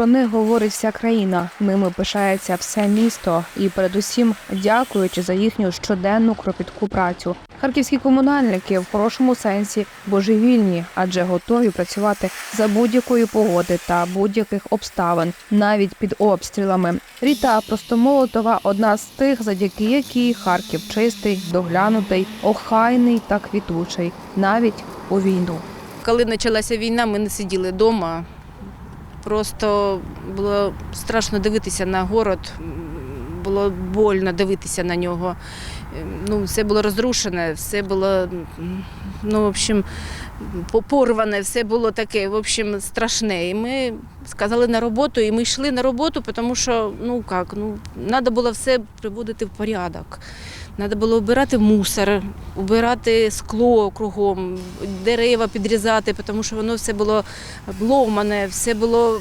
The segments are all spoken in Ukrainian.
Про них говорить вся країна. Ними пишається все місто, і передусім дякуючи за їхню щоденну кропітку працю. Харківські комунальники в хорошому сенсі божевільні, адже готові працювати за будь-якої погоди та будь-яких обставин, навіть під обстрілами. Ріта Простомолотова одна з тих, завдяки якій Харків чистий, доглянутий, охайний та квітучий, навіть у війну. Коли почалася війна, ми не сиділи вдома. Просто було страшно дивитися на город, було больно дивитися на нього. Ем, Ну, все було розрушене, все було, ну, в общем, порване, все було таке, в общем, страшне. І ми сказали на роботу, і ми йшли на роботу, тому що, ну як, ну, треба було все приводити в порядок. Треба було обирати мусор, убирати скло кругом, дерева підрізати, тому що воно все було обломане, все було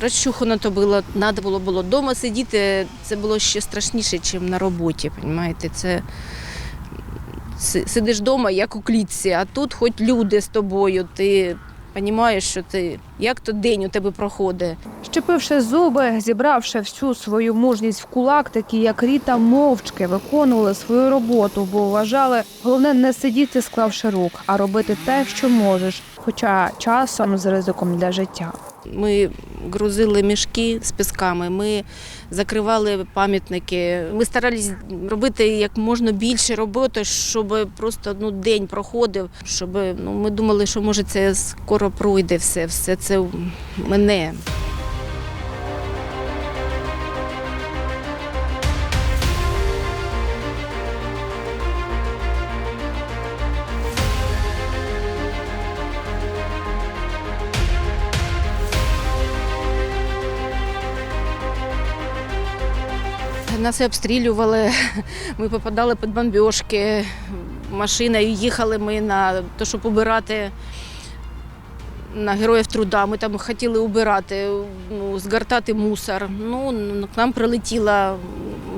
розчухано, то було. Треба було було вдома сидіти. Це було ще страшніше, ніж на роботі. Понімаєте? Це сидиш вдома, як у клітці, а тут хоч люди з тобою. Ти розумієш, що ти як то день у тебе проходить. Щепивши зуби, зібравши всю свою мужність в кулак, такі як Ріта мовчки виконували свою роботу, бо вважали, головне не сидіти, склавши рук, а робити те, що можеш, хоча часом з ризиком для життя. Ми грузили мішки з пісками, ми закривали пам'ятники. Ми старались робити як можна більше роботи, щоб просто ну, день проходив, щоб ну, ми думали, що може це скоро пройде все, все це мене. Нас і обстрілювали, ми попадали під бомбіжки, машиною їхали ми на те, щоб убирати на героїв труда. Ми там хотіли убирати, ну, згортати мусор. Ну, к нам прилетіла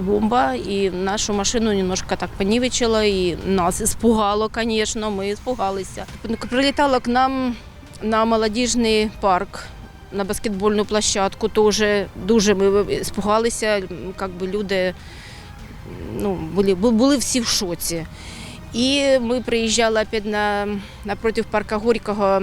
бомба і нашу машину немножко так понівечила, і нас іспугало, звісно, ми іспугалися. Прилітало к нам на молодіжний парк на баскетбольну площадку. Теж дуже ми спугалися, як би люди ну, були, були всі в шоці. І ми приїжджали опять на, напротив парка Горького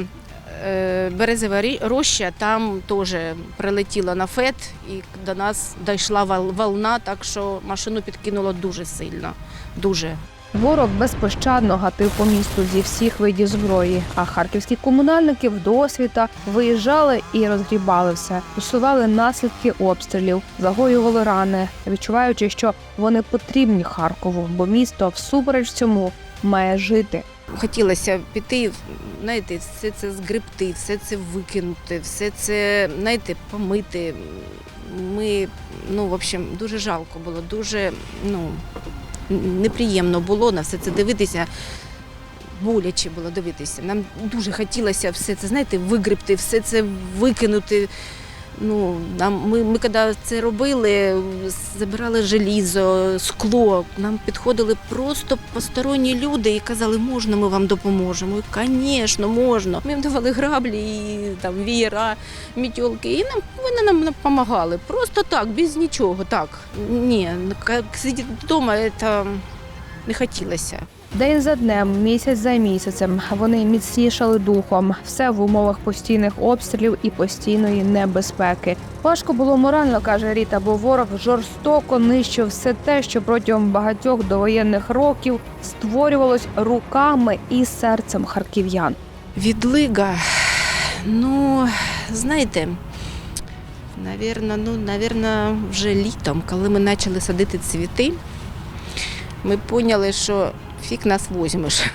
е, Березова роща, там теж прилетіло на ФЕТ і до нас дійшла вол- волна, так що машину підкинуло дуже сильно. Дуже. Ворог безпощадно гатив по місту зі всіх видів зброї, а харківські комунальники вдосвіта виїжджали і розгрібали все, усували наслідки обстрілів, загоювали рани, відчуваючи, що вони потрібні Харкову, бо місто всупереч цьому має жити. Хотілося піти, знаєте, все це згребти, все це викинути, все це, знаєте, помити. Ми, ну, в общем, дуже жалко було, дуже ну, неприємно було на все це дивитися. Боляче було дивитися. Нам дуже хотілося все це, знаєте, вигребти, все це викинути. Ну, нам, ми, ми коли це робили, забирали желізо, скло, нам підходили просто посторонні люди і казали, можна ми вам допоможемо. Звісно, можна. Ми їм давали граблі, і, там, вієра, мітьолки, і нам, вони нам допомагали. Просто так, без нічого. Так. Ні, сидіти вдома це не хотілося. День за днем, місяць за місяцем вони міцнішали духом. Все в умовах постійних обстрілів і постійної небезпеки. Важко було морально, каже Ріта, бо ворог жорстоко нищив все те, що протягом багатьох довоєнних років створювалось руками і серцем харків'ян. Відлига, ну, знаєте, навірно, ну, навірно, вже літом, коли ми почали садити цвіти, ми поняли, що фіг нас возьмеш.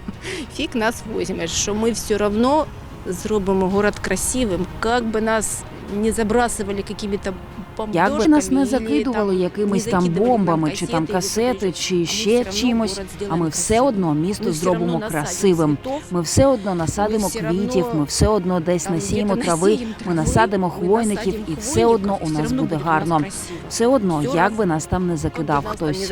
Фіг нас возьмеш, що ми все одно зробимо город красивим, як би нас не забрасували якими-то Як би нас не закидували якимись там бомбами чи там касети, чи ще чимось, а ми все одно місто зробимо красивим. Ми все одно насадимо квітів, ми все одно десь насіємо трави, ми насадимо хвойників, і все одно у нас буде гарно. Все одно, як би нас там не закидав хтось.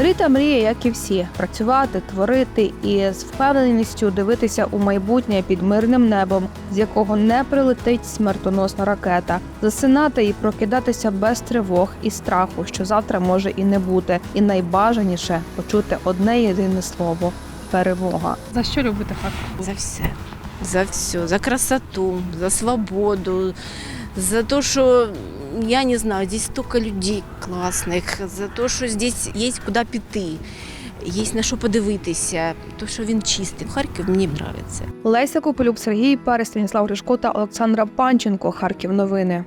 Еліта мріє, як і всі, працювати, творити і з впевненістю дивитися у майбутнє під мирним небом, з якого не прилетить смертоносна ракета, засинати і прокидатися без тривог і страху, що завтра може і не бути. І найбажаніше почути одне єдине слово перемога. За що любите Харків? За все. За все. За красоту, за свободу, за то, что, я не знаю, здесь столько людей классных, за то, що здесь є куди піти, є на що подивитися, то, що він чистий. Харків мені подобається. Леся Копилюк, Сергій Перес, Станіслав Гришко та Олександра Панченко. Харків новини.